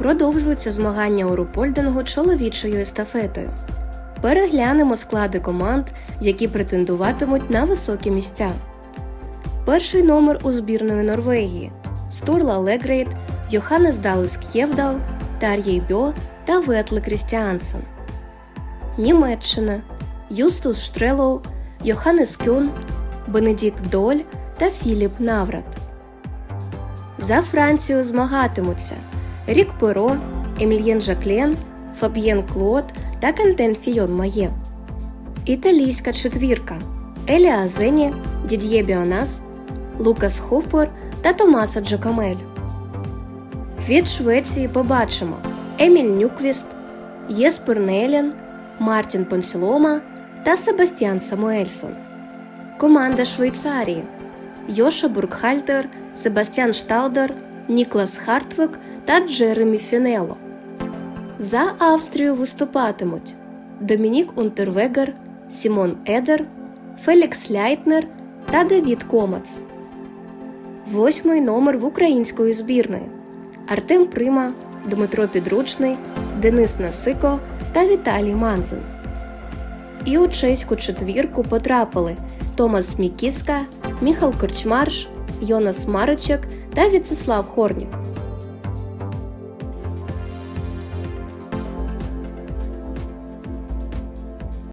Продовжуються змагання у рупольдингу чоловічою естафетою. Переглянемо склади команд, які претендуватимуть на високі місця. Перший номер у збірної Норвегії Стурла Легрейт, Йоханнес Далес К'євдал, Тар'єй Бьо та Ветле Крістіансен. Німеччина Юстус Штрелоу, Йоханнес Кюн, Бенедікт Доль та Філіп Наврат. За Францію змагатимуться Рік Перо, Емільєн Жаклен, Фаб'єн Клод та Кантен Фійон Має. Італійська четвірка Еліа Азені, Дід'є Біонас, Лукас Хофер та Томаса Джакамель. Від Швеції побачимо Еміль Нюквіст, Єспер Нелін, Мартін Понсілома та Себастьян Самуельсон. Команда Швейцарії Йоша Бургхальтер, Себастьян Шталдер, Ніклас Хартвик та Джеремі Фінело. За Австрію виступатимуть Домінік Унтервегер, Сімон Едер, Фелікс Ляйтнер та Давід Комац. Восьмий номер в української збірної Артем Прима, Дмитро Підручний, Денис Насико та Віталій Манзин. І у чеську четвірку потрапили Томас Мікіска, Міхал Корчмарш, Йонас Маричек та Віцеслав Хорнік.